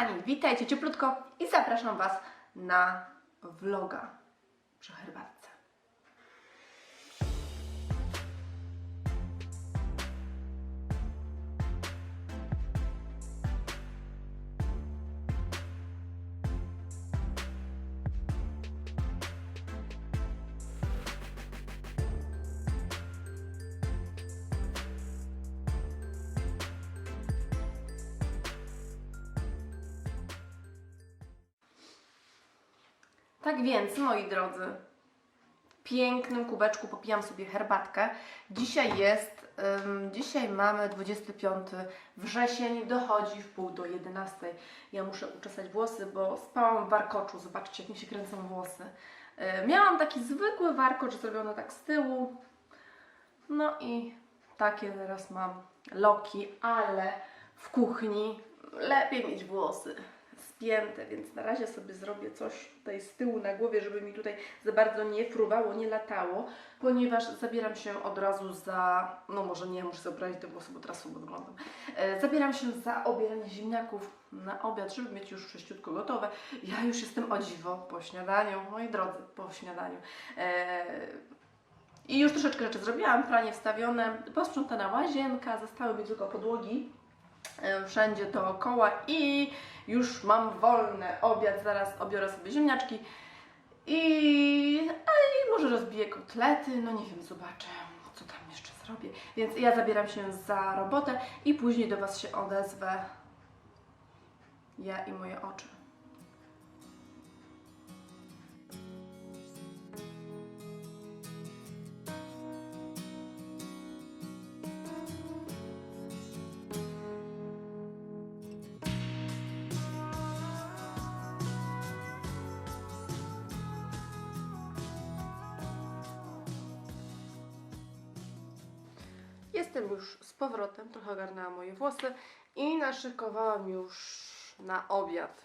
Kochani, witajcie cieplutko i zapraszam Was na vloga przy herbatce. Tak więc, moi drodzy, w pięknym kubeczku popijam sobie herbatkę. Dzisiaj jest, ym, dzisiaj mamy 25 wrzesień, dochodzi w pół do 11. Ja muszę uczesać włosy, bo spałam w warkoczu. Zobaczcie, jak mi się kręcą włosy. Y, miałam taki zwykły warkocz zrobiony tak z tyłu. No i takie teraz mam loki, ale w kuchni lepiej mieć włosy spięte, więc na razie sobie zrobię coś tutaj z tyłu na głowie, żeby mi tutaj za bardzo nie fruwało, nie latało, ponieważ zabieram się od razu za, no może nie, muszę sobie obrazić te włosy, bo teraz wyglądam. E, zabieram się za obieranie ziemniaków na obiad, żeby mieć już sześciutko gotowe. Ja już jestem o dziwo po śniadaniu, moi drodzy, po śniadaniu. E, i już troszeczkę rzeczy zrobiłam, pranie wstawione, posprzątana łazienka, zostały mi tylko podłogi wszędzie dookoła i już mam wolny obiad, zaraz obiorę sobie ziemniaczki i, i może rozbiję kotlety, no nie wiem, zobaczę co tam jeszcze zrobię. Więc ja zabieram się za robotę i później do Was się odezwę ja i moje oczy. Jestem już z powrotem, trochę ogarnęłam moje włosy i naszykowałam już na obiad.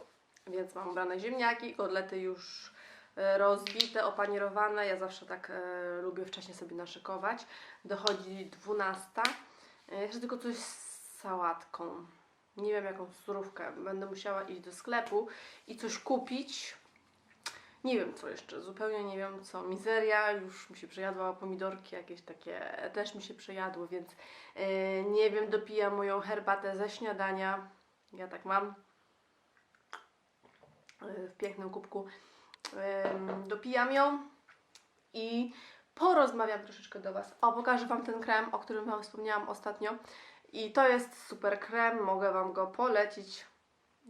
Więc mam ubrane ziemniaki, kotlety już e, rozbite, opanierowane. Ja zawsze tak e, lubię wcześniej sobie naszykować. Dochodzi 12. E, jeszcze tylko coś z sałatką. Nie wiem jaką surówkę. Będę musiała iść do sklepu i coś kupić. Nie wiem co jeszcze, zupełnie nie wiem co. Mizeria, już mi się przejadła, pomidorki jakieś takie też mi się przejadły, więc yy, nie wiem, dopijam moją herbatę ze śniadania. Ja tak mam yy, w pięknym kubku. Dopijam ją i porozmawiam troszeczkę do Was. O, pokażę Wam ten krem, o którym Wam wspomniałam ostatnio. I to jest super krem, mogę Wam go polecić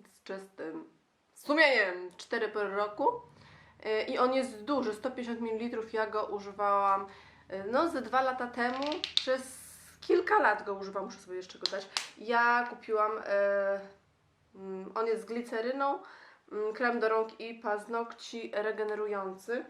z czystym sumieniem 4 po roku. Yy, I on jest duży, 150 ml. Ja go używałam yy, no ze dwa lata temu. Przez kilka lat go używam, muszę sobie jeszcze go dać. Ja kupiłam, yy, mm, on jest z gliceryną, mm, krem do rąk i paznokci regenerujący.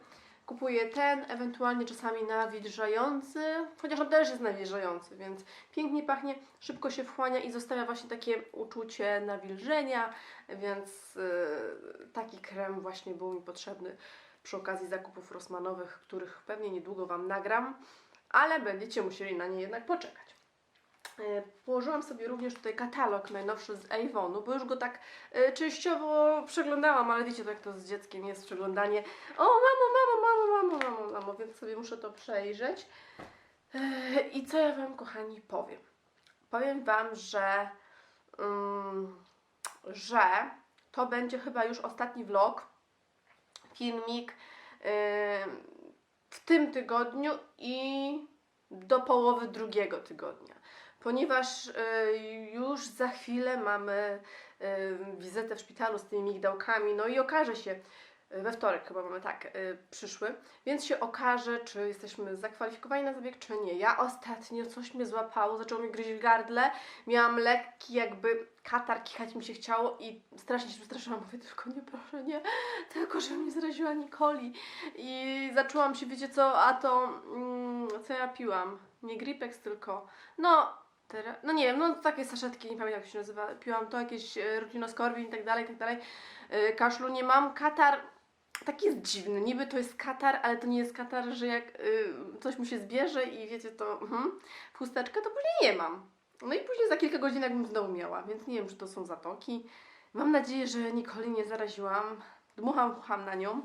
Kupuję ten, ewentualnie czasami nawilżający, chociaż on też jest nawilżający, więc pięknie pachnie, szybko się wchłania i zostawia właśnie takie uczucie nawilżenia, więc yy, taki krem właśnie był mi potrzebny przy okazji zakupów Rossmanowych, których pewnie niedługo Wam nagram, ale będziecie musieli na nie jednak poczekać. Yy, Położyłam sobie również tutaj katalog najnowszy z Avonu, bo już go tak yy, częściowo przeglądałam, ale wiecie, to jak to z dzieckiem jest przeglądanie. O, mamo, mamo, mamo, mamo, mamo, mamo, więc sobie muszę to przejrzeć. Yy, I co ja Wam, kochani, powiem? Powiem Wam, że, ym, że to będzie chyba już ostatni vlog, filmik yy, w tym tygodniu i do połowy drugiego tygodnia ponieważ y, już za chwilę mamy y, wizytę w szpitalu z tymi migdałkami, no i okaże się, y, we wtorek chyba mamy tak, przyszły, więc się okaże, czy jesteśmy zakwalifikowani na zabieg, czy nie. Ja ostatnio coś mnie złapało, zaczęło mi gryźć w gardle, miałam lekki jakby katar, kichać mi się chciało i strasznie się przestraszyłam, mówię tylko nie proszę, nie, tylko że mnie zaraziła Nikoli. I zaczęłam się, wiecie co, a to, mm, co ja piłam, nie Gripex tylko, no Teraz, no nie wiem, no takie saszetki, nie pamiętam jak się nazywa, piłam to, jakieś e, rutinoskorbin i tak dalej, i tak dalej. E, Kaszlu nie mam, katar taki jest dziwny, niby to jest katar, ale to nie jest katar, że jak y, coś mu się zbierze i wiecie to, w chusteczkę, to później nie mam. No i później za kilka godzin jakbym znowu miała, więc nie wiem, czy to są zatoki, Mam nadzieję, że Nikoli nie zaraziłam. Dmucham, chucham na nią.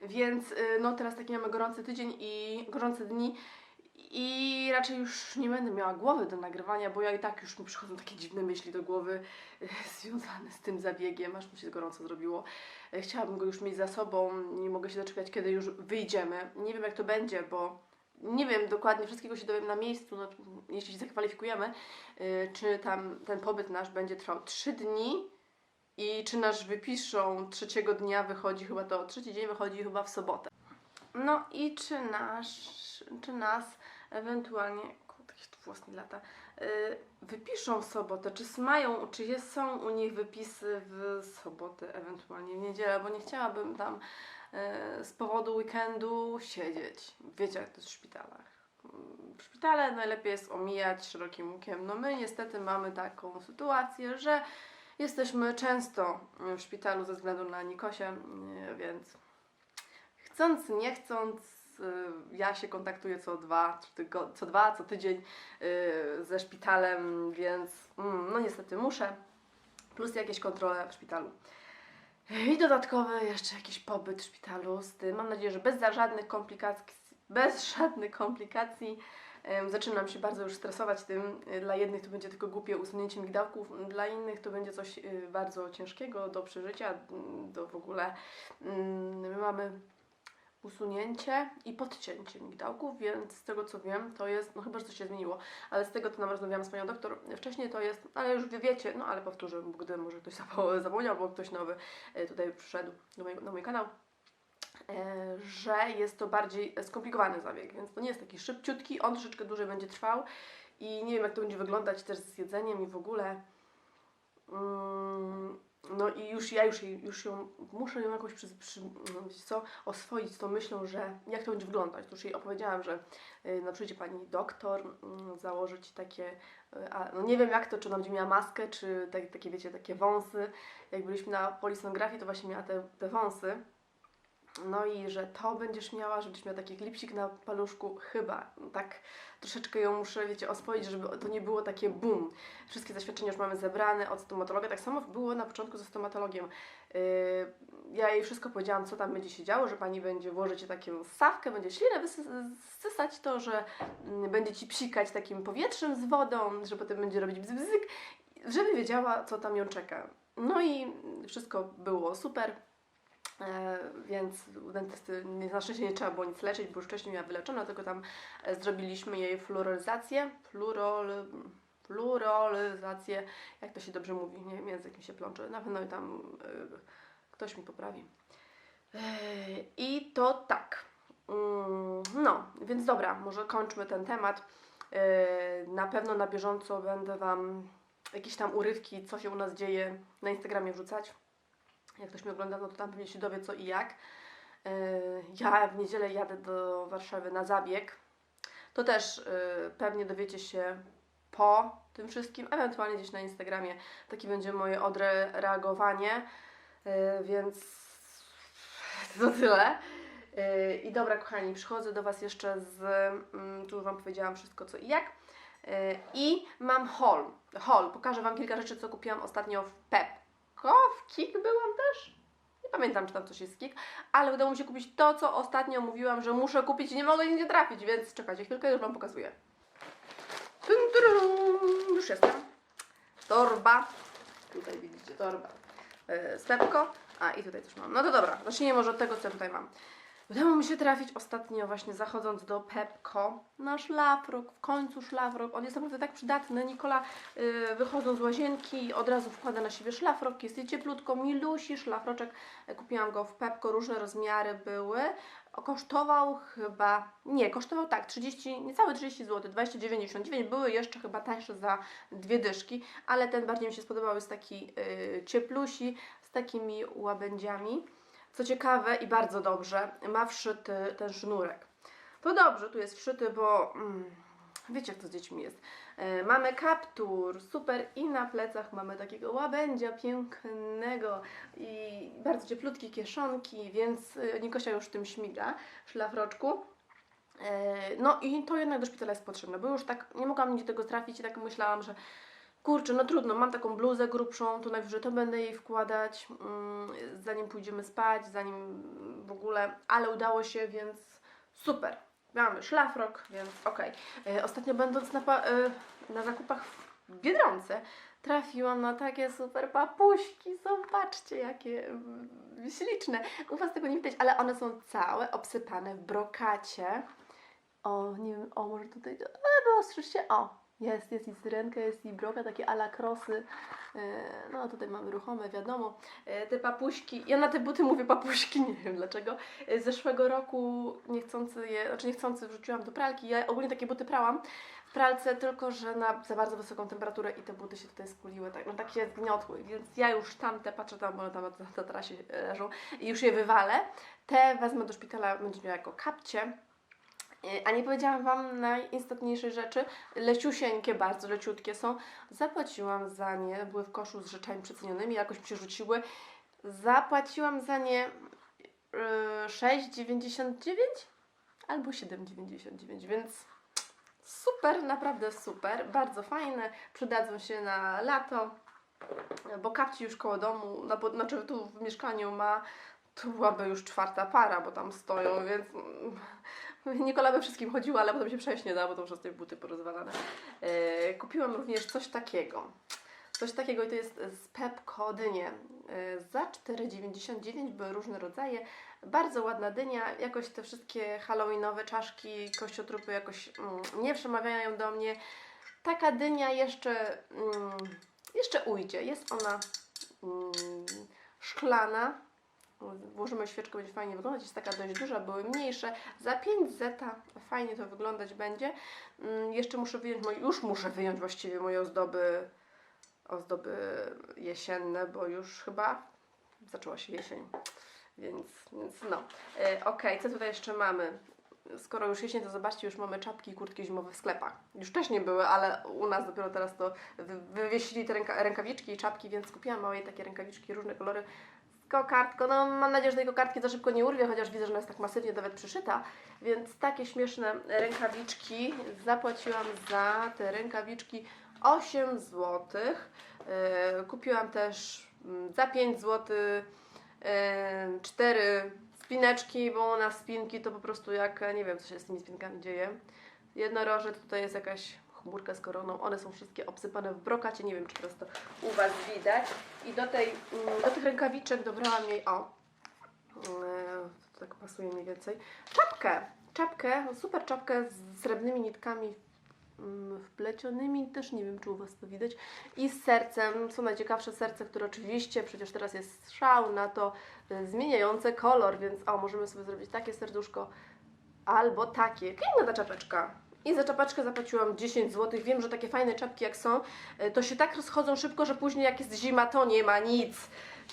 Więc y, no teraz taki mamy gorący tydzień i gorące dni i raczej już nie będę miała głowy do nagrywania, bo ja i tak już mi przychodzą takie dziwne myśli do głowy y, związane z tym zabiegiem, aż mi się gorąco zrobiło. Y, Chciałabym go już mieć za sobą, nie mogę się doczekać, kiedy już wyjdziemy. Nie wiem jak to będzie, bo nie wiem dokładnie, wszystkiego się dowiem na miejscu, no, jeśli się zakwalifikujemy, y, czy tam ten pobyt nasz będzie trwał 3 dni i czy nasz wypiszą trzeciego dnia wychodzi chyba to, trzeci dzień wychodzi chyba w sobotę. No i czy nasz, czy nas ewentualnie, tu włos nie lata, y, wypiszą w sobotę, czy mają, czy jest, są u nich wypisy w sobotę, ewentualnie w niedzielę, bo nie chciałabym tam y, z powodu weekendu siedzieć. Wiecie jak to jest w szpitalach. Mm, Szpitale najlepiej jest omijać szerokim łukiem. No my niestety mamy taką sytuację, że jesteśmy często w szpitalu ze względu na Nikosię, y, więc chcąc, nie chcąc, ja się kontaktuję co dwa, co, dwa, co tydzień y, ze szpitalem, więc mm, no niestety muszę. Plus jakieś kontrole w szpitalu. I dodatkowy jeszcze jakiś pobyt w szpitalu z tym. Mam nadzieję, że bez żadnych komplikacji, bez żadnych komplikacji. Zaczynam się bardzo już stresować tym. Y, Dla jednych to będzie tylko głupie usunięcie migdałków, dla innych to będzie coś y, bardzo ciężkiego do przeżycia, do w ogóle. mm, My mamy usunięcie i podcięcie migdałków, więc z tego co wiem, to jest, no chyba, że coś się zmieniło, ale z tego to nam rozmawiałam z panią doktor, wcześniej to jest, ale już wy wiecie, no ale powtórzę, gdy może ktoś zapo- zapomniał, bo ktoś nowy e, tutaj przyszedł do mojego, na mój kanał, e, że jest to bardziej skomplikowany zabieg, więc to nie jest taki szybciutki, on troszeczkę dłużej będzie trwał i nie wiem jak to będzie wyglądać też z jedzeniem i w ogóle. Mm, no i już ja już, jej- już ją muszę ją jakoś przy, przy, no co, oswoić z tą myślą, że jak to będzie wyglądać. To już jej opowiedziałam, że y, no przyjdzie pani doktor, mm, założyć takie, y, a, no nie wiem jak to, czy ona będzie miała maskę, czy tak, takie wiecie, takie wąsy. Jak byliśmy na polisonografii, to właśnie miała te, te wąsy. No i że to będziesz miała, że będziesz miała taki klipsik na paluszku, chyba. Tak troszeczkę ją muszę, wiecie, oswoić, żeby to nie było takie boom. Wszystkie zaświadczenia już mamy zebrane od stomatologa. Tak samo było na początku ze stomatologiem. Yy, ja jej wszystko powiedziałam, co tam będzie się działo, że pani będzie włożyć taką stawkę, będzie ślinę wysy- wsysać to, że mm, będzie ci psikać takim powietrzem z wodą, że potem będzie robić bzyk, bzyk, żeby wiedziała, co tam ją czeka. No i wszystko było super. E, więc u dentysty na szczęście nie trzeba było nic leczyć, bo już wcześniej miała wyleczone, tylko tam e, zrobiliśmy jej fluoryzację, fluorol, fluorolyzację, jak to się dobrze mówi, nie wiem, język mi się plącze, na pewno tam e, ktoś mi poprawi. I to tak. Mm, No, więc dobra, może kończmy ten temat. Na pewno na bieżąco będę Wam jakieś tam urywki, co się u nas dzieje na Instagramie wrzucać. Jak ktoś mnie ogląda, no to tam pewnie się dowie co i jak. Yy, Ja w niedzielę jadę do Warszawy na zabieg. To też yy, pewnie dowiecie się po tym wszystkim, ewentualnie gdzieś na Instagramie. Takie będzie moje odreagowanie, yy, więc to tyle. I dobra, kochani, przychodzę do Was jeszcze z. mm, Tu już Wam powiedziałam wszystko co i jak. I mam haul. Haul. Pokażę Wam kilka rzeczy, co kupiłam ostatnio w Pepko. W Kik byłam też. Nie pamiętam, czy tam coś jest Kik, ale udało mi się kupić to, co ostatnio mówiłam, że muszę kupić i nie mogę nigdzie trafić, więc czekajcie chwilkę, już Wam pokazuję. Tum, turum. Już jestem. Torba. Tutaj widzicie torba z Pepko. A i tutaj też mam. No to dobra, zacznijmy może od tego, co tutaj mam. Udało mi się trafić ostatnio właśnie zachodząc do Pepko na szlafrok, w końcu szlafrok. On jest naprawdę tak przydatny. Nikola y, wychodząc z łazienki od razu wkłada na siebie szlafrok, jest cieplutko, milusi szlafroczek. Kupiłam go w Pepko, różne rozmiary były. Kosztował chyba, nie, kosztował tak, 30, niecałe 30 zł, 29,99. Były jeszcze chyba tańsze za dwie dyszki, ale ten bardziej mi się spodobał, jest taki y, cieplusi z takimi łabędziami. Co ciekawe i bardzo dobrze, ma wszyty ten sznurek. To dobrze, tu jest wszyty, bo mm, wiecie jak to z dziećmi jest. E, mamy kaptur, super i na plecach mamy takiego łabędzia pięknego i bardzo cieplutkie kieszonki, więc y, Nikosia już tym śmiga w szlafroczku. E, No i to jednak do szpitala jest potrzebne, bo już tak nie mogłam nigdzie tego trafić i tak myślałam, że Kurczę, no trudno, mam taką bluzę grubszą, to najwyżej to będę jej wkładać, mm, zanim pójdziemy spać, zanim w ogóle, ale udało się, więc super. Mamy szlafrok, więc okej. E, Ostatnio będąc na, e, na zakupach w Biedronce, trafiłam na takie super papuśki. Zobaczcie, jakie mm, śliczne. U Was tego nie widać, ale one są całe obsypane w brokacie. O, nie wiem, o, może tutaj, ale ostrzyżcie, o, jest, jest i syrenka, jest i broka, takie ala krosy. E, No, tutaj mamy ruchome, wiadomo. E, Te papuśki, ja na te buty mówię papuśki, nie wiem dlaczego. E, Z zeszłego roku niechcący je, znaczy niechcący wrzuciłam do pralki. Ja ogólnie takie buty prałam w pralce, tylko że na za bardzo wysoką temperaturę i te buty się tutaj skuliły, tak, no tak się zgniotły, więc ja już tamte, patrzę tam, bo tam na, na trasie leżą i już je wywalę. Te wezmę do szpitala, będzie miała jako kapcie. E, A nie powiedziałam Wam najistotniejszej rzeczy. Leciusieńkie, bardzo leciutkie są. Zapłaciłam za nie, były w koszu z rzeczami przecenionymi, jakoś mi się rzuciły. Zapłaciłam za nie yy, 6,99 albo 7,99, więc super, naprawdę super, bardzo fajne, przydadzą się na lato, bo kapci już koło domu, bo, znaczy tu w mieszkaniu ma, to byłaby już czwarta para, bo tam stoją, więc Nikola wszystkim chodziła, ale potem się przejść nie da, bo to już te buty porozwalane. E, kupiłam również coś takiego. Coś takiego i to jest z Pepko dynie. E, za 4,99 były różne rodzaje. Bardzo ładna dynia. Jakoś te wszystkie halloweenowe czaszki, kościotrupy jakoś mm, nie przemawiają do mnie. Taka dynia jeszcze, mm, jeszcze ujdzie. Jest ona mm, szklana. Włożymy świeczkę, będzie fajnie wyglądać. Jest taka dość duża, były mniejsze. Za 5 zeta fajnie to wyglądać będzie. Mm, Jeszcze muszę wyjąć, już muszę wyjąć właściwie moje ozdoby, ozdoby jesienne, bo już chyba zaczęła się jesień. Więc, więc no. E, Okej, co tutaj jeszcze mamy? Skoro już jesień, to zobaczcie, już mamy czapki i kurtki zimowe w sklepach. Już wcześniej były, ale u nas dopiero teraz to wy- wywiesili te ręka, rękawiczki i czapki, więc kupiłam małe takie rękawiczki, różne kolory z kokardką. No mam nadzieję, że tej kokardki za szybko nie urwie, chociaż widzę, że ona jest tak masywnie nawet przyszyta. Więc takie śmieszne rękawiczki zapłaciłam za te rękawiczki 8 zł. Kupiłam też mm, za 5 zł cztery spineczki, bo u nas spinki to po prostu jak, nie wiem co się z tymi spinkami dzieje. Jednorożec, tutaj jest jakaś chmurka z koroną, one są wszystkie obsypane w brokacie, nie wiem czy teraz to u Was widać. I do, tej, mm, do tych rękawiczek dobrałam jej, o, e, to tak pasuje mniej więcej, czapkę, czapkę, super czapkę z srebrnymi nitkami mm, wplecionymi, też nie wiem czy u Was to widać, i z sercem, co najciekawsze serce, które oczywiście, przecież teraz jest szał na to y, zmieniające kolor, więc o, możemy sobie zrobić takie serduszko albo takie. Piękna ta czapeczka. I za czapeczkę zapłaciłam 10 zł. Wiem, że takie fajne czapki jak są, y, to się tak rozchodzą szybko, że później jak jest zima, to nie ma nic.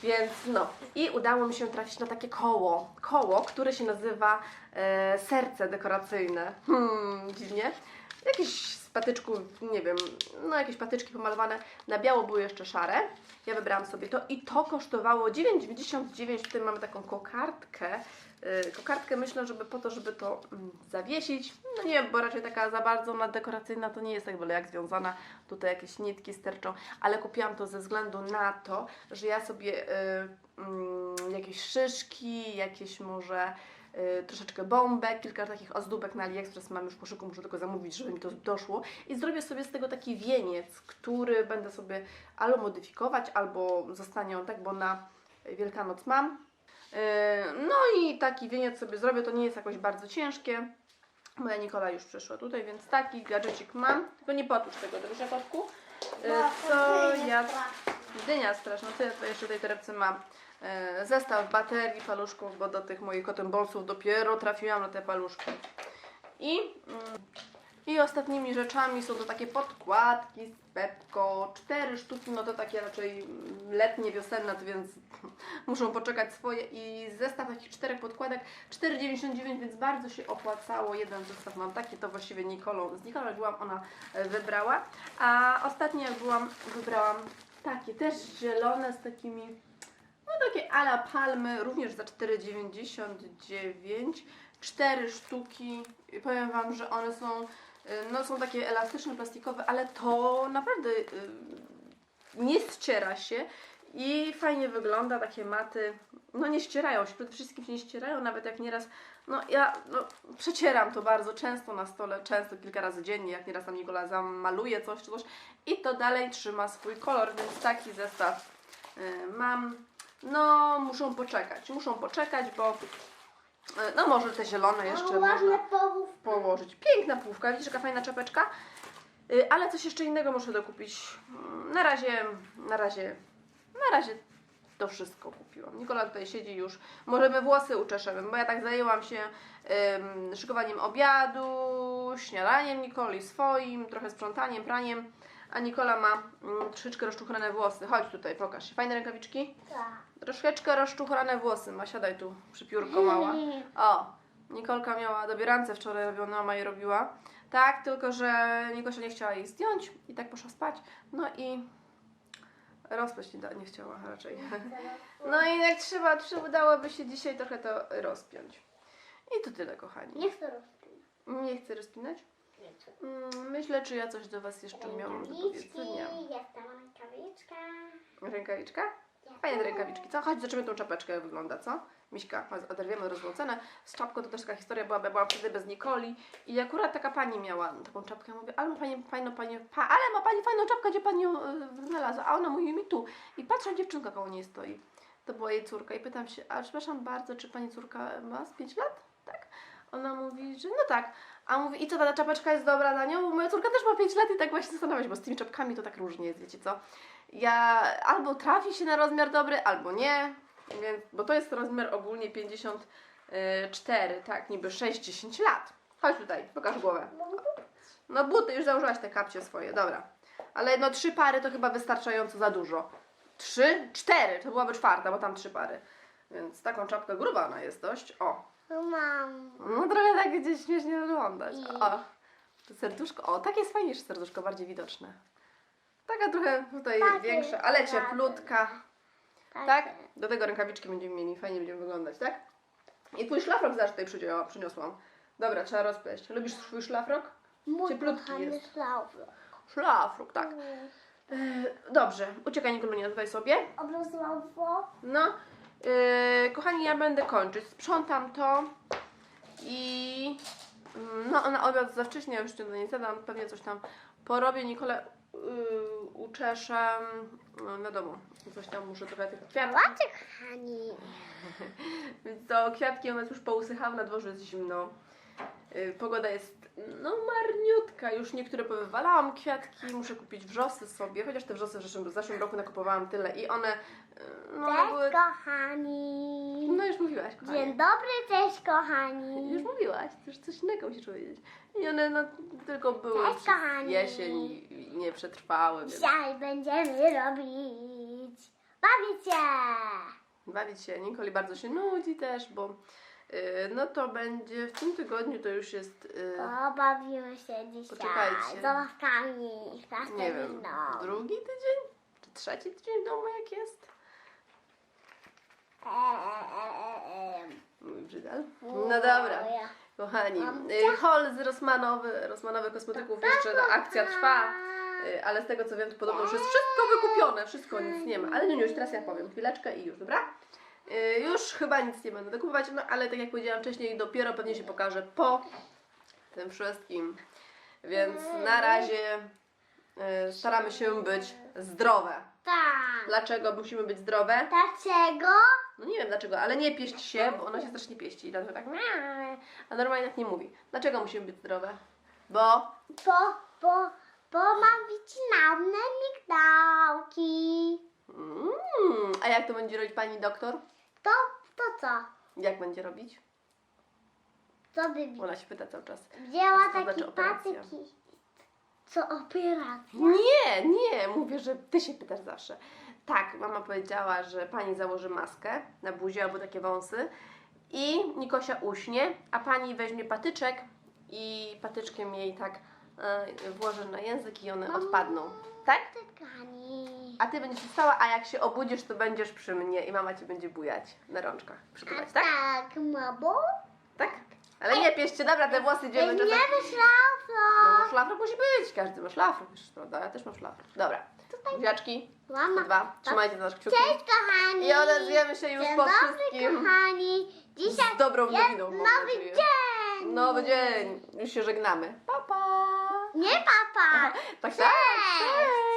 Więc no. I udało mi się trafić na takie koło. Koło, które się nazywa e, serce dekoracyjne. Hmm, dziwnie. Jakieś patyczków, nie wiem, no jakieś patyczki pomalowane. Na biało były jeszcze szare. Ja wybrałam sobie to i to kosztowało 9,99. Tutaj mamy taką kokardkę. Yy, kokardkę myślę, żeby po to, żeby to mm, zawiesić. No nie, bo raczej taka za bardzo ona dekoracyjna to nie jest tak byle jak związana. Tutaj jakieś nitki sterczą, ale kupiłam to ze względu na to, że ja sobie yy, mm, jakieś szyszki, jakieś może y, troszeczkę bombek, kilka takich ozdóbek na AliExpress mam już w koszyku, muszę tylko zamówić, żeby mi to doszło i zrobię sobie z tego taki wieniec, który będę sobie albo modyfikować, albo zostanie on tak, bo na Wielkanoc mam. Y, No i taki wieniec sobie zrobię, to nie jest jakoś bardzo ciężkie. Moja Nikola już przyszła tutaj, więc taki gadżecik mam, tylko nie potłucz tego, dobrze kotku? Y, Co ja Dynia straszna, co ja jeszcze w tej torebce mam? E, zestaw baterii, paluszków, bo do tych moich cotton dopiero trafiłam na te paluszki. I, mm, I ostatnimi rzeczami są to takie podkładki z Pepko, cztery sztuki, no to takie raczej mm, letnie, wiosenne, więc muszą poczekać swoje. I zestaw takich czterech podkładek 4,99, więc bardzo się opłacało. Jeden zestaw mam taki, to właściwie Nikolą, z Nikolą byłam, ona e, wybrała. A ostatnio jak byłam, wybrałam takie też zielone z takimi takie ala palmy, również za 4,99. Cztery sztuki. Powiem Wam, że one są Y, No są takie elastyczne, plastikowe, ale to naprawdę y, nie ściera się i fajnie wygląda, takie maty, no nie ścierają się, przede wszystkim się nie ścierają, nawet jak nieraz, no ja no, przecieram to bardzo często na stole, często kilka razy dziennie, jak nieraz tam Nikola zamaluje coś czy coś i to dalej trzyma swój kolor, więc taki zestaw y, mam. No muszą poczekać, muszą poczekać, bo y, no może te zielone jeszcze można położyć. Piękna półka, widzisz jaka fajna czapeczka. Y, Ale coś jeszcze innego muszę dokupić. Mm, Na razie, na razie, na razie to wszystko kupiłam. Nikola tutaj siedzi już. Może my włosy uczeszemy, bo ja tak zajęłam się ym, szykowaniem obiadu, śniadaniem Nikoli swoim, trochę sprzątaniem, praniem. A Nikola ma mm, troszeczkę rozczuchrane włosy. Chodź tutaj, pokaż się. Fajne rękawiczki? Tak. Troszeczkę rozczuchrane włosy ma. Siadaj tu przy piórko mała. O, Nikolka miała dobierance wczoraj robione, mama jej robiła. Tak, tylko że Nikosia nie chciała jej zdjąć i tak poszła spać. No i rozpleć nie, da, nie chciała raczej. No i jak trzeba, trzeba, udałoby się dzisiaj trochę to rozpiąć. I to tyle, kochani. Nie chcę rozpinać. Nie chcę rozpinać? Mm, Myślę, czy ja coś do Was jeszcze miałam do powiedzenia. jest rękawiczka. Rękawiczka? Fajne te rękawiczki, co? Chodź, zobaczymy tą czapeczkę, jak wygląda, co? Miśka, chodź, oderwiemy rozwrócone. Z czapką to też taka historia była, bo ja byłam wtedy bez Nikoli i akurat taka pani miała taką czapkę. Ja mówię, ale ma pani fajną, pani, pa, ale ma pani fajną czapkę, gdzie pani ją y, znalazła? A ona mówi mi tu. I patrzę, dziewczynka koło niej stoi. To była jej córka i pytam się, a przepraszam bardzo, czy pani córka ma z 5 lat? Tak. Ona mówi, że no tak. A mówi, i co, ta czapeczka jest dobra dla nią? Bo moja córka też ma 5 lat i tak właśnie zastanawiam się, bo z tymi czapkami to tak różnie jest, wiecie co? Ja albo trafi się na rozmiar dobry, albo nie. Więc, bo to jest rozmiar ogólnie 54, tak, niby 6-10 lat. Chodź tutaj, pokaż głowę. No buty, już założyłaś te kapcie swoje, dobra. Ale no trzy pary to chyba wystarczająco za dużo. Trzy? Cztery, to byłaby czwarta, bo tam trzy pary. Więc taką czapkę gruba ona jest dość. O, Mam. no trochę tak gdzieś śmiesznie wyglądać. O, to serduszko. O, takie jest fajniejsze serduszko, bardziej widoczne. Taka trochę tutaj Takie większa, ale ładne. cieplutka. Tak? Do tego rękawiczki będziemy mieli, fajnie będziemy wyglądać, tak? I twój szlafrok zaraz tutaj przydziała- przyniosłam. Dobra, trzeba rozpleść. Lubisz swój szlafrok? Mój Cieplutki kochany jest. Sławek. Szlafrok, tak. E, dobrze, uciekaj Nikolunia tutaj sobie. Obrosławo. No, yy, kochani, ja będę kończyć. Sprzątam to i mm, no, na obiad za wcześnie, ja już się nie zadam, pewnie coś tam porobię. Nikolę yy, uczeszę, no wiadomo, coś tam muszę trochę tych kwiatków. Kochani. Więc to kwiatki one już pousychały, na dworze jest zimno. Yy, Pogoda jest no marniutka, już niektóre powywalałam kwiatki, muszę kupić wrzosy sobie, chociaż te wrzosy w zeszłym, w zeszłym roku nakupowałam tyle i one yy, no, Cześć, były... kochani. No już mówiłaś, kochanie. Dzień dobry, cześć, kochani. Już mówiłaś, już coś innego musisz powiedzieć. I one no, tylko były Cześć, kochani. jesień i, nie przetrwały, więc Dzisiaj będziemy robić. Bawić się. bawić się. Nikoli bardzo się nudzi też, bo no to będzie w tym tygodniu to już jest, y, Pobawimy się dzisiaj Poczekajcie. zabawkami. nie wiem, Plastelino. drugi tydzień? Czy trzeci tydzień w domu jak jest? E, e, e, e. Mój brzydal. No dobra. Moja. Kochani, y, haul z Rosmanowy, Rosmanowy Kosmetyków, jeszcze ta akcja trwa, y, ale z tego co wiem, to podobno już jest wszystko wykupione, wszystko, nic nie ma. Ale nie, już teraz ja powiem, chwileczkę i już, dobra? Y, Już chyba nic nie będę dokupować, no ale tak jak powiedziałam wcześniej, dopiero pewnie się pokaże po tym wszystkim. Więc na razie y, staramy się być zdrowe. Tak. Dlaczego musimy być zdrowe? Dlaczego? No nie wiem dlaczego, ale nie pieść się, bo ona się strasznie pieści. I dlatego tak, a normalnie tak nie mówi. Dlaczego musimy być zdrowe? Bo Bo, bo, bo mam wycinane migdałki. Mm, a jak to będzie robić pani doktor? To, to co? Jak będzie robić? Co by Ona się pyta cały czas. wzięła Co znaczy taki operacja? patyki? Co operacja? Nie, nie, mówię, że ty się pytasz zawsze. Tak, mama powiedziała, że pani założy maskę na buzi albo takie wąsy i Nikosia uśnie, a pani weźmie patyczek i patyczkiem jej tak e, włoży na język i one odpadną. Tak? Patykami. A ty będziesz stała, a jak się obudzisz, to będziesz przy mnie i mama cię będzie bujać na rączkach. Przytulać, tak? Tak, mamo. Tak? Ale nie pieście, dobra, te włosy idziemy czasem. Weźmiemy szlaf. szlafro. No szlafrok musi być, każdy ma szlafrok, już, prawda? Ja też mam szlafrok. Dobra, buziaczki, Mama. dwa, trzymajcie za nasz kciuki. Cześć kochani. I odezwiemy się już Dzień po dobry, wszystkim. kochani. Dzisiaj Z dobrą jest nowiną, mam nowy nadzieję. dzień. Nowy dzień, już się żegnamy. Pa, pa! Nie papa. Tak, tak. Cześć.